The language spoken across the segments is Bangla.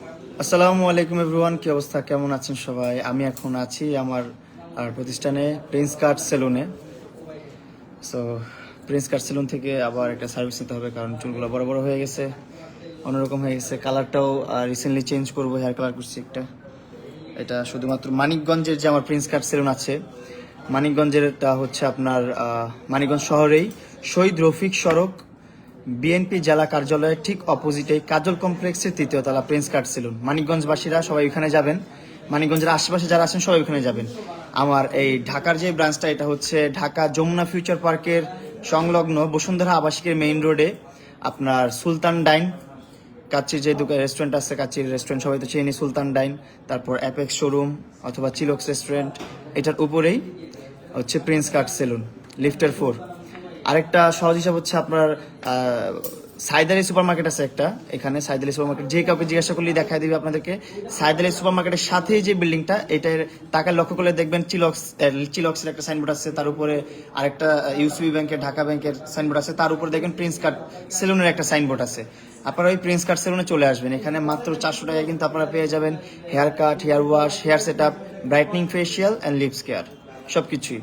আসসালামু আলাইকুম এভরিওয়ান, কি অবস্থা? কেমন আছেন সবাই? আমি এখন আছি আমার প্রতিষ্ঠানে প্রিন্স কার্ড সেলুনে সো প্রিন্স কার্ড সেলুন থেকে আবার একটা সার্ভিস নিতে হবে কারণ চুলগুলো বড় বড় হয়ে গেছে, অন্যরকম হয়ে গেছে। কালারটাও রিসেন্টলি চেঞ্জ করব হেয়ার কালার করছি একটা। এটা শুধুমাত্র মানিকগঞ্জের যে আমার প্রিন্স কার্ড সেলুন আছে, মানিকগঞ্জেরটা হচ্ছে আপনার মানিকগঞ্জ শহরেই শহীদ রফিক সড়ক বিএনপি জেলা কার্যালয়ের ঠিক অপোজিটে কাজল কমপ্লেক্সের তৃতীয় তলা প্রিন্স কার্ড সেলুন। মানিকগঞ্জবাসীরা সবাই ওখানে যাবেন। মানিকগঞ্জের আশেপাশে যারা আছেন সবাই ওখানে যাবেন। আমার এই ঢাকার যে ব্রাঞ্চটা, এটা হচ্ছে ঢাকা যমুনা ফিউচার পার্কের সংলগ্ন বসুন্ধরা আবাসিকের মেইন রোডে আপনার সুলতান ডাইন। কাচ্চির যে দোকান রেস্টুরেন্ট আছে, কাচ্চির রেস্টুরেন্ট সবাই তো চেনি সুলতান ডাইন। তারপর অ্যাপেক্স শোরুম অথবা চিলক্স রেস্টুরেন্ট এটার উপরেই হচ্ছে প্রিন্স কার্ড সেলুন লিফটার ফোর আরেকটা সহজ হিসাব হচ্ছে আপনার সাইদালি সুপার মার্কেট আছে একটা। এখানে সাইদালি সুপার মার্কেট যে কাউকে জিজ্ঞাসা করলেই দেখাই দিবে আপনাদেরকে। সাইদালি সুপার মার্কেটের সাথেই যে বিল্ডিংটা, এটার, তাকে লক্ষ্য করলে দেখবেন চিলক্স চিলক্সের একটা সাইনবোর্ড আছে, তার উপরে আরেকটা ইউসিবি ব্যাংকের, ঢাকা ব্যাংকের সাইনবোর্ড আছে, তার উপরে দেখবেন প্রিন্স কার্ড সেলুনের একটা সাইনবোর্ড আছে। আপনারা ওই প্রিন্স কার্ড সেলুনে চলে আসবেন। এখানে মাত্র চারশো টাকায় কিন্তু আপনারা পেয়ে যাবেন hair cut, hair wash, hair set up brightening facial, and lips care সব কিছুই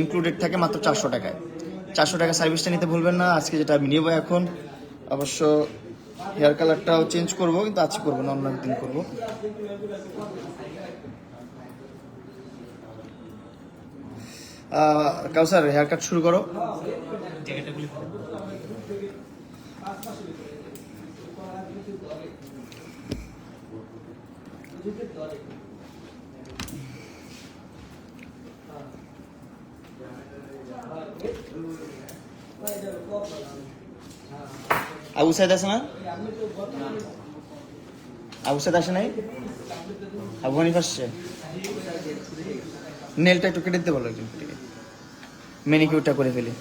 ইনক্লুডেড থাকে মাত্র চারশো টাকায়। চারশো টাকা সার্ভিসটা নিতে ভুলবেন না। আজকে যেটা আমি নেব এখন, অবশ্য হেয়ার কালারটাও চেঞ্জ করব, কিন্তু আজকে করব না, অন্য একদিন করব। কাউ স্যার হেয়ার কাট শুরু করো। আবু সাইদ আছে না? আবু আসে নাই? আবু হানিফ আসছে। নেলটা একটু কেটে দিতে বলো একজন মেনিকিউরটা করে ফেলি।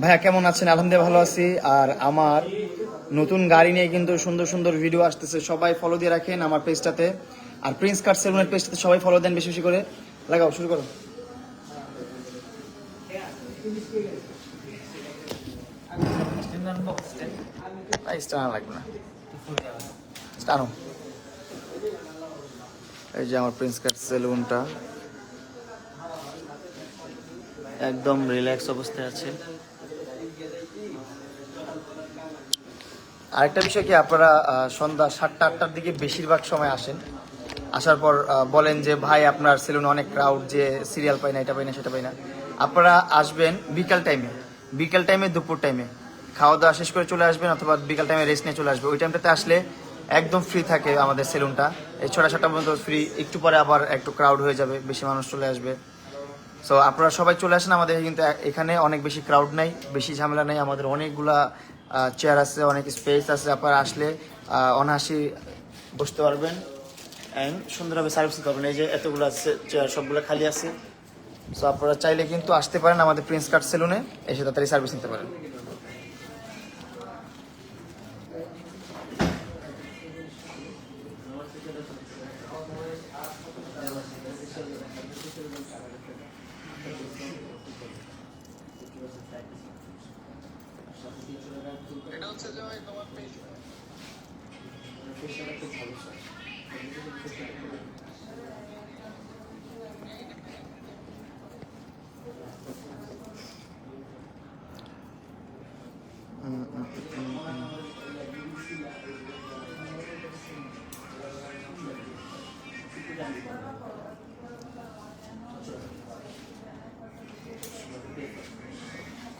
ভাইয়া, কেমন আছেন? আলহামদুলিল্লাহ ভালো আছি। আর আমার নতুন গাড়ি নিয়ে কিন্তু সুন্দর সুন্দর ভিডিও আসতেছে। সবাই ফলো দিয়ে রাখেন আমার পেজটাতে আর প্রিন্স কার্ড সেলুনের পেজটাতে সবাই ফলো দেন বেশি বেশি করে। লাগাও, শুরু করো। এই যে আমার প্রিন্স কাট সেলুনটা। একদম রিল্যাক্স অবস্থায় আছে। আরেকটা বিষয় কি, আপনারা সন্ধ্যা সাতটা, আটটার দিকে বেশিরভাগ সময় আসেন। আসার পর বলেন যে ভাই আপনার সেলুনে অনেক ক্রাউড যে সিরিয়াল পাই না এটা পাই না সেটা পাই না। আপনারা আসবেন বিকাল টাইমে বিকাল টাইমে দুপুর টাইমে খাওয়া দাওয়া শেষ করে চলে আসবেন অথবা বিকাল টাইমে রেস্ট নিয়ে চলে আসবে। ওই টাইমটাতে আসলে একদম ফ্রি থাকে আমাদের সেলুনটা। এই ছটা সাতটা পর্যন্ত ফ্রি একটু পরে আবার একটু ক্রাউড হয়ে যাবে বেশি মানুষ চলে আসবে। সো আপনারা সবাই চলে আসেন আমাদের কিন্তু এখানে অনেক বেশি ক্রাউড নাই বেশি ঝামেলা নেই। আমাদের অনেকগুলা চেয়ার আছে অনেক স্পেস আছে। আপনারা আসলে আহ, অনায়াসি বসতে পারবেন। অ্যান্ড সুন্দরভাবে সার্ভিস দিতে পারবেন। এই যে এতগুলো আছে সবগুলো খালি আছে। সো আপনারা চাইলে কিন্তু আসতে পারেন আমাদের প্রিন্স কার্ড সেলুনে এসে তাড়াতাড়ি সার্ভিস নিতে পারেন।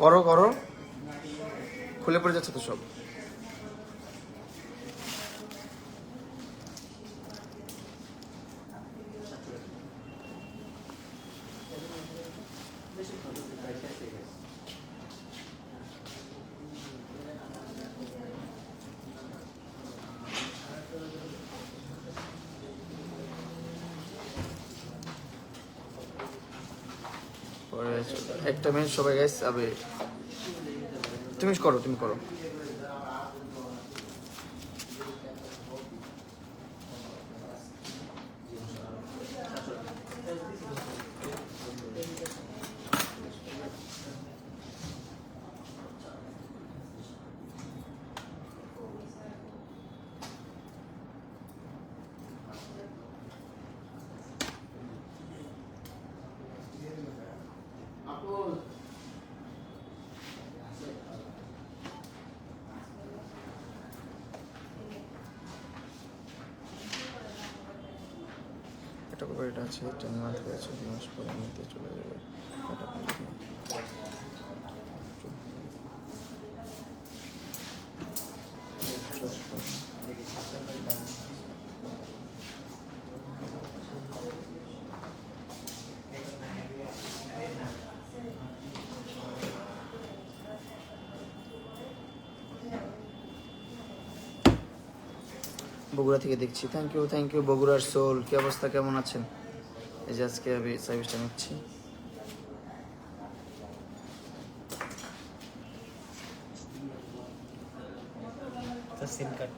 করো করো। খুলে পড়ে যাচ্ছে তো সব পরে একটা মিনিট সবাই গেছে আবে তুমি করো তুমি করো। এটা আছে টেন মান্থ হয়েছে মাস পরের মধ্যে চলে যাবে এটা আপনি দেখুন। বগুড়া থেকে দেখছি। থ্যাংক ইউ থ্যাংক ইউ বগুড়ার সোল কি অবস্থা? কেমন আছেন? এই যে আজকে আমি সার্ভিসটা নিচ্ছি। সিম কার্ড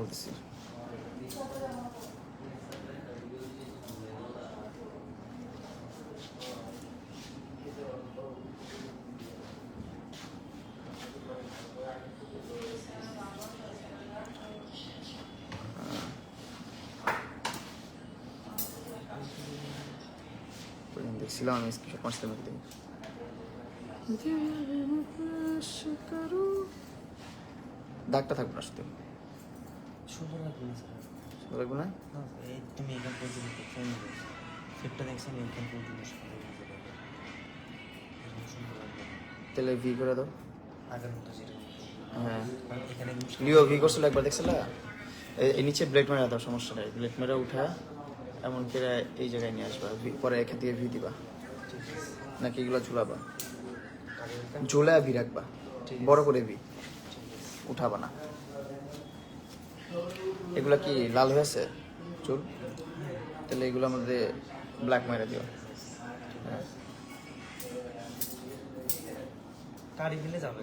বলতেছি। দেখছিলাম আমি স্ক্রিনশট দাগটা থাকবে না শুধু সুন্দর লাগবে না সুন্দর লাগবে না? না এই তুমি এখান পর্যন্ত ফোন ফিটটা দেখছেন এখান পর্যন্ত সুন্দর লাগবে এরকম সুন্দর লাগবে না। তাহলে ভি করে দাও। আগের মতো যেরকম হ্যাঁ। লিও ভি করছিল একবার দেখছিল? এই নিচে ব্লেড মেরে দাও সমস্যা নেই। ব্লেড মেরে উঠা এমন করে এই জায়গায় নিয়ে আসবা পরে এখান থেকে ভি দিবা। নাকি এগুলো ঝুলাবা? আগের মতো ঝুলা ভি রাখবা। বড় করে ভি উঠাবা না। এগুলা কি লাল হয়েছে চুল? তাহলে এগুলো আমাদের ব্ল্যাক মেরে দিও। কারি দিলে যাবে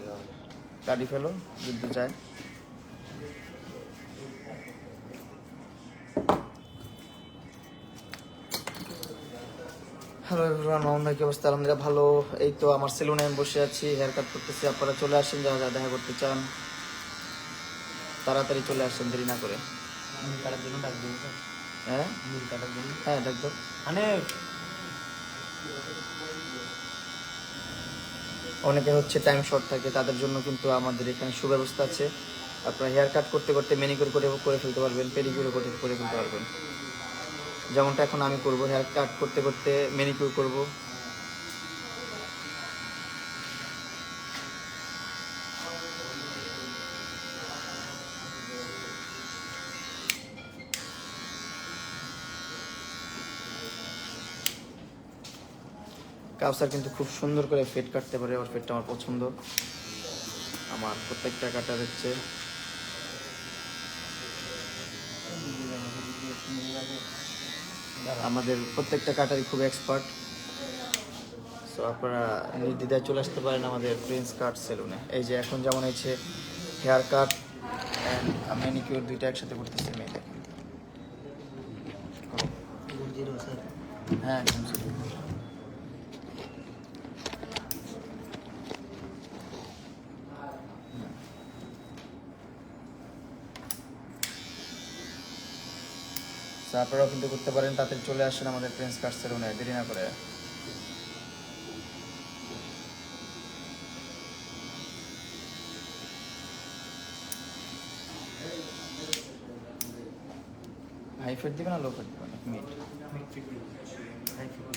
কাটি ফেলো যদি যায়। হ্যালো এভরিওয়ান মামুন ভাই কি অবস্থা আলহামদুলিল্লাহ ভালো। এই তো আমার সেলুনে আমি বসে আছি হেয়ার কাট করতেছি। আপনারা চলে আসেন যারা যারা দেখা করতে চান তাড়াতাড়ি চলে আসেন দেরি না করে। কাটার জন্য ডাক দিন হ্যাঁ? কাটার জন্য। হ্যাঁ মানে অনেকে হচ্ছে টাইম শর্ট থাকে তাদের জন্য কিন্তু আমাদের এখানে সুব্যবস্থা আছে। আপনারা হেয়ার কাট করতে করতে মেনিকিউর করে করে ফেলতে পারবেন পেডিকিউর করে করে ফেলতে পারবেন। যেমনটা এখন আমি করব হেয়ার কাট করতে করতে মেনিকিউর করব। কাউসার কিন্তু খুব সুন্দর করে ফেট কাটতে পারে, ওর ফেটটা আমার পছন্দ। আমার প্রত্যেকটা কাটা হচ্ছে। আমাদের প্রত্যেকটা কাটারি খুব এক্সপার্ট সো আপনারা নির্দ্বিধায় চলে আসতে পারেন আমাদের প্রিন্স কাট সেলুনে এই যে এখন যেমন হয়েছে হেয়ার কাট অ্যান্ড ম্যানিকিউর দুইটা একসাথে করতেছে মেয়ে দেখেন জিরো স্যার হ্যাঁ একদম আপনারাও কিন্তু করতে পারেন তাতে চলে আসেন আমাদের প্রিন্স কার্ড সেলুনে দেরি না করে। হাই ফেট দিবে না লো ফেট দিবে না? মিড থ্যাংক ইউ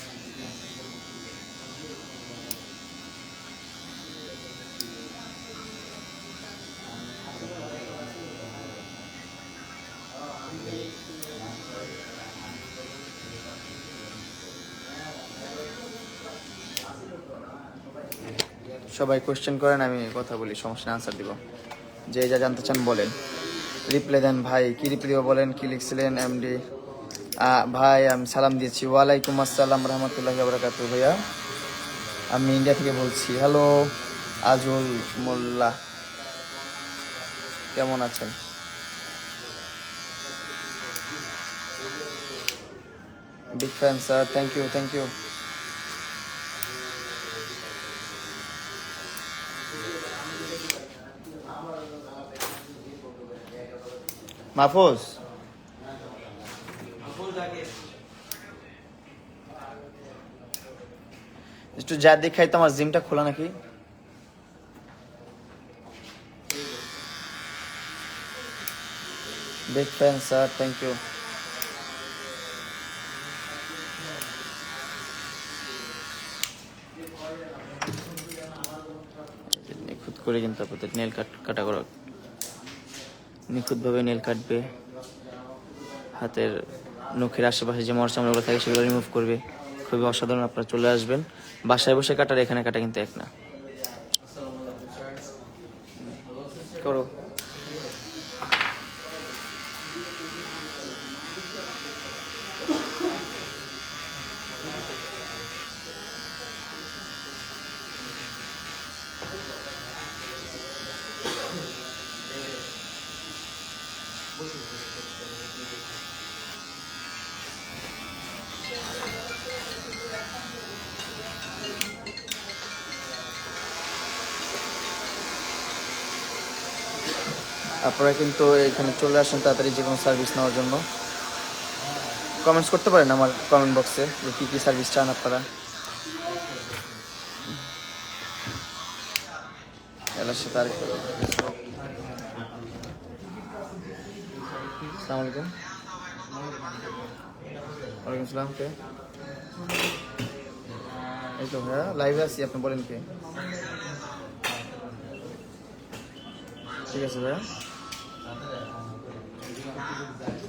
সবাই কোয়েশ্চেন করেন, আমি কথা বলি, সমস্যা আনসার দিব। যে যা জানতে চান বলেন। রিপ্লাই দেন, ভাই, কি রিপ্লাই দিব বলেন? কি লিখছিলেন এমডি ভাই, আমি সালাম দিয়েছি। ওয়ালাইকুম আসসালাম রহমতুল্লাহ বরকাতু ভাইয়া। আমি ইন্ডিয়া থেকে বলছি, হ্যালো, আজুল মোল্লা। কেমন আছেন? Big fan sir thank you thank you Mahfuz? একটু যা দেখাই তো, আমার জিমটা খোলা নাকি? Big fan sir thank you নিখুঁত করে কিন্তু আপনাদের নেল কাট কাটা করা নিখুঁতভাবে নেল কাটবে, হাতের নখের আশেপাশে যে মরচামড়াগুলো থাকে সেগুলো রিমুভ করবে। খুবই অসাধারণ আপনারা চলে আসবেন। বাসায় বসে কাটার এখানে কাটা কিন্তু এক না। করো। আপনারা কিন্তু এখানে চলে আসেন তাড়াতাড়ি যে কোনো সার্ভিস নেওয়ার জন্য। কমেন্টস করতে পারেন আমার কমেন্ট বক্সে যে কী কী সার্ভিস চান আপনারা। ওয়ালাইকুম কে? এই তো আছি, আপনি বলেন কে? ঠিক আছে ভাইয়া। Itu.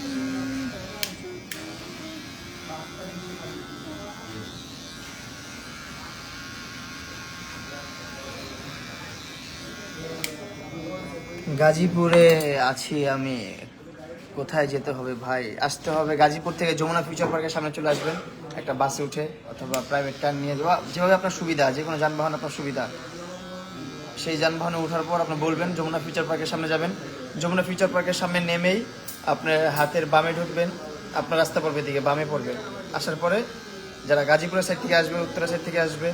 গাজীপুরে আছি আমি। কোথায় যেতে হবে ভাই? আসতে হবে গাজীপুর থেকে যমুনা ফিউচার পার্কের সামনে চলে আসবেন। একটা বাসে উঠে অথবা প্রাইভেট কার নিয়ে যাওয়া। যেভাবে আপনার সুবিধা যে কোনো যানবাহন আপনার সুবিধা। সেই যানবাহনে ওঠার পর আপনি বলবেন, যমুনা ফিউচার পার্কের সামনে যাবেন। যমুনা ফিউচার পার্কের সামনে নেমেই আপনার হাতের বামে ঢুকবেন। আপনার রাস্তা পড়বে দিকে বামে পড়বে। আসার পরে যারা গাজীপুরের সাইড থেকে আসবে, উত্তরা সাইড থেকে আসবে,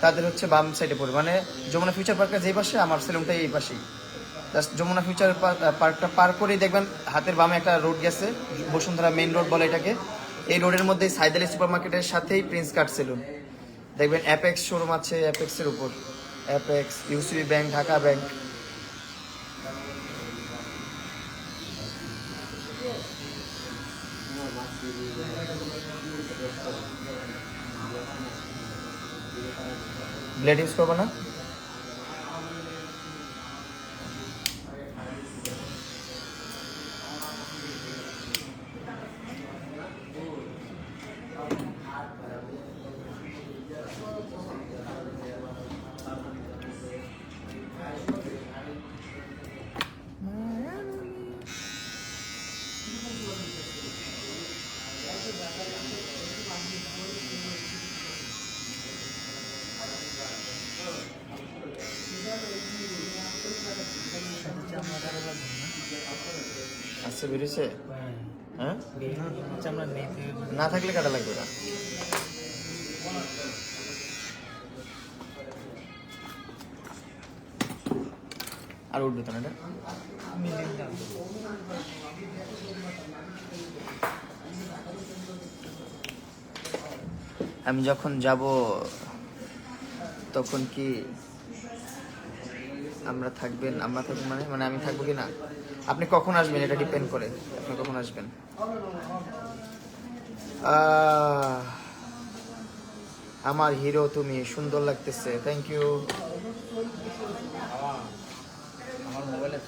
তাদের হচ্ছে বাম সাইডে পড়বে। মানে যমুনা ফিউচার পার্কের যেই পাশে, আমার সেলুনটাই এই পাশেই। যমুনা ফিউচার পার্কটা পার করেই দেখবেন হাতের বামে একটা রোড গেছে, বসুন্ধরা মেইন রোড বলে এটাকে। এই রোডের মধ্যে সাইদালি সুপার মার্কেটের সাথেই প্রিন্স কার্ড সেলুন দেখবেন অ্যাপেক্স শোরুম আছে অ্যাপেক্সের উপর। Apex UCB bank Dhaka bank buildings করব না? আচ্ছা বেরিয়েছে? হ্যাঁ? না থাকলে কাটা লাগবে না। আর উঠবে তো না আমি যখন যাব, তখন কি আমরা থাকবেন, আমরা থাকব মানে মানে আমি থাকব কি না? আপনি কখন আসবেন? এটা ডিপেন্ড করে। আপনি কখন আসবেন? আমার হিরো তুমি, সুন্দর লাগতেছে। থ্যাংক ইউ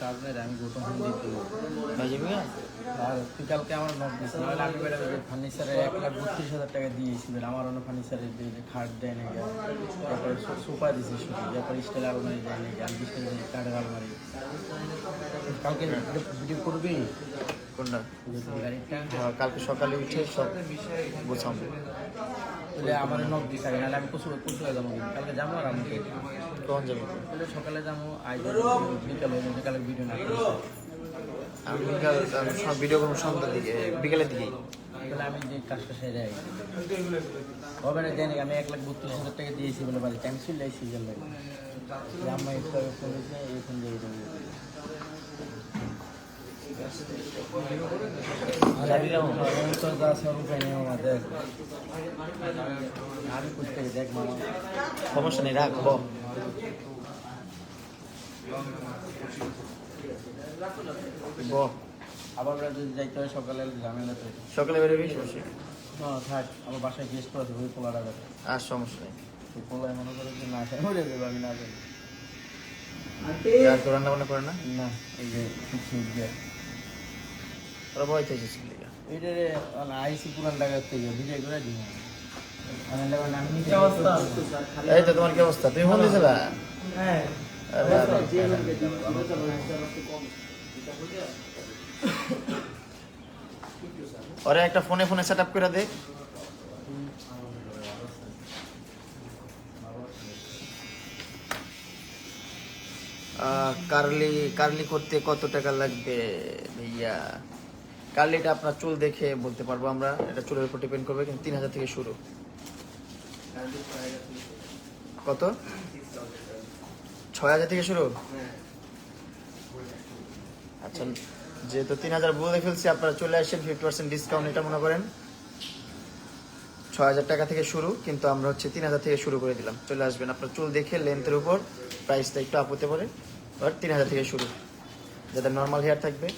চার্জ নেই আমি ফোন দিতে ভাই যাবি না? আর তুই কালকে আমার নক দিস নাহলে আমি ফার্নিচারে এক লাখ বত্রিশ হাজার টাকা দিয়েছি বেটা আমার অন্য ফার্নিচারে খাট দেয় নাকি তারপরে সোফা দিছি শুধু তারপরে স্টাইল আলমারি দেয় নাকি আর বিস্তার কাঠের আলমারি। কালকে ভিডিও করবি? কোনটা? গাড়িটা? হ্যাঁ, কালকে সকালে উঠে সব গোছাবো। তাহলে আমার নক দিস আগে নাহলে আমি কুসুর কুসুরে যাব কালকে যাব আর আমি কখন যাব? তাহলে সকালে যাব আজ বিকালে বিকালে ভিডিও না আমি বিকাল আমি সব ভিডিও করব সন্ধ্যার দিকে বিকেলের দিকেই। তাহলে আমি যে কাজটা সেরে হবে না জানি আমি এক লাখ বত্রিশ হাজার টাকা দিয়েছি বলে বাড়ি আমি চলে আসছি গেল দিয়েছে এই ফোন দিয়ে দেবো যাবি কেমন? আমি তো যা সব উপায় নেই আমার দেখ আমি করতে দেখ মামা সমস্যা নেই রাখব আবার যদি যাইতে হয় সকালে ঝামেলা তো সকালে বেরোবি? সমস্যা না থাক আমার বাসায় গেস্ট আছে ওই দেখ আর সমস্যা নেই। পোলায় মনে করে যে না খাই মরে যাবে আমি না যাই। আর তো রান্না বান্না করে না? না এই যে ওরা ভয় থেকে ছিল এটা আইসি পুরান টাকার থেকে বিজয় করে দিই আমি লেবার নাম নিতে এই তো তোমার কি অবস্থা? তুমি ফোন দিয়েছিলা? হ্যাঁ। ওরে একটা ফোনে ফোনে সেট আপ করে দে। আহ, কার্লি কার্লি করতে কত টাকা লাগবে ভাইয়া? কার্লিটা আপনার চুল দেখে বলতে পারব আমরা। এটা চুলের উপর ডিপেন্ড করবে, কিন্তু তিন হাজার থেকে শুরু। কত? ছয় হাজার থেকে শুরু? আচ্ছা যেহেতু তিন হাজার বলে ফেলছি, আপনারা চলে আসেন ফিফটি পার্সেন্ট ডিসকাউন্ট এটা মনে করেন। ছয় হাজার টাকা থেকে শুরু, কিন্তু আমরা হচ্ছে তিন হাজার থেকে শুরু করে দিলাম। চলে আসবেন আপনার চুল দেখে লেন্থের উপর প্রাইসটা একটু আপ হতে পারে বাট তিন হাজার থেকে শুরু। যাদের নর্মাল হেয়ার থাকবে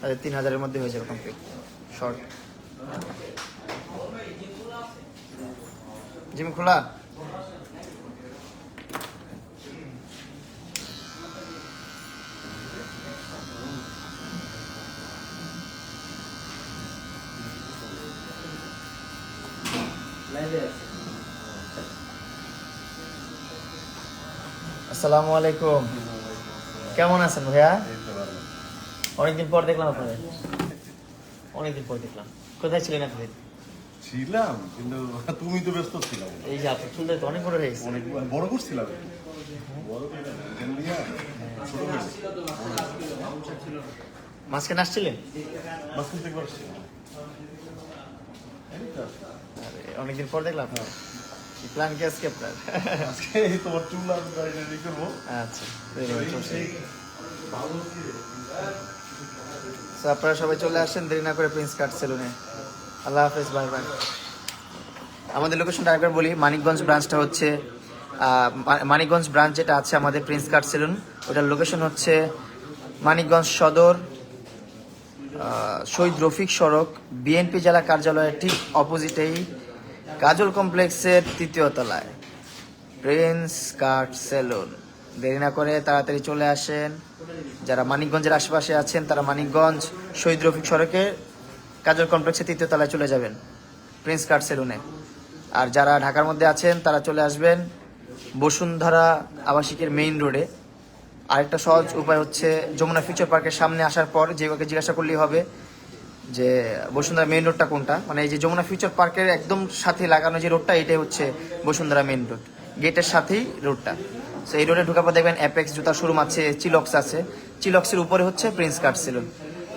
তাদের তিন হাজারের মধ্যে হয়ে যাবে কমপ্লিট শর্ট জিম, খোলা। আসসালামু আলাইকুম। কেমন আছেন ভাইয়া? অনেকদিন পর দেখলাম আপনাদের। অনেকদিন পর দেখলাম। কোথায় ছিলেন এতদিন ছিলাম কিন্তু তুমি তো ব্যস্ত ছিলাম এই যে আপনার চুলটা তো অনেক বড় হয়ে গেছে। অনেক বড় করছিলাম। মাঝখানে আসছিলেন? মাঝখান। আরে, অনেকদিন পর দেখলাম প্ল্যান কি আজকে আপনার? আজকে তোমার চুল আর করব। আচ্ছা very So, আপনারা সবাই চলে আসেন দেরি না করে প্রিন্স কাট সেলুনে আল্লাহ হাফেজ বাই বাই আমাদের লোকেশনটা একবার বলি মানিকগঞ্জ ব্রাঞ্চটা হচ্ছে মানিকগঞ্জ ব্রাঞ্চ যেটা আছে আমাদের প্রিন্স কাট সেলুন ওটার লোকেশন হচ্ছে মানিকগঞ্জ সদর শহীদ রফিক সড়ক। বিএনপি জেলা কার্যালয়ের ঠিক অপোজিটেই কাজল কমপ্লেক্সের তৃতীয় তলায়। প্রিন্স কাট সেলুন দেরি না করে তাড়াতাড়ি চলে আসেন। যারা মানিকগঞ্জের আশেপাশে আছেন, তারা মানিকগঞ্জ শহীদ রফিক সড়কে কাজল কমপ্লেক্সে তৃতীয় তলায় চলে যাবেন, প্রিন্স কাট সেলুনে। আর যারা ঢাকার মধ্যে আছেন, তারা চলে আসবেন বসুন্ধরা আবাসিকের মেইন রোডে। আরেকটা সহজ উপায় হচ্ছে যমুনা ফিউচার পার্কের সামনে আসার পর যে ওকে জিজ্ঞাসা করলেই হবে যে বসুন্ধরা মেইন রোডটা কোনটা? মানে এই যে যমুনা ফিউচার পার্কের একদম সাথে লাগানো যে রোডটা, এটাই হচ্ছে বসুন্ধরা মেইন রোড। গেটের সাথেই রোডটা সো এই রোডে ঢোকার পর দেখবেন অ্যাপেক্স জুতার শোরুম আছে চিলক্স আছে। চিলক্সের উপরে হচ্ছে prince cut salon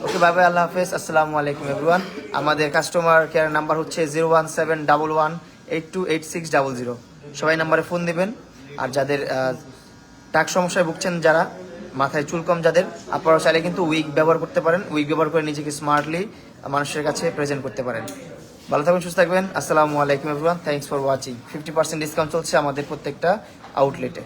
okay bye আল্লাহ হাফেজ, আসসালামু আলাইকুম এভরিওয়ান আমাদের কাস্টমার কেয়ার নাম্বার হচ্ছে zero one seven double one eight two eight six double zero সবাই নাম্বারে ফোন দিবেন। আর যাদের টাক সমস্যায় ভুগছেন যারা, মাথায় চুল কম যাদের আপনারা চাইলে কিন্তু উইক ব্যবহার করতে পারেন। উইক ব্যবহার করে নিজেকে স্মার্টলি মানুষের কাছে প্রেজেন্ট করতে পারেন। ভালো থাকবেন, সুস্থ থাকবেন। আসসালামু আলাইকুম everyone thanks for watching fifty percent discount চলছে আমাদের প্রত্যেকটা আউটলেটে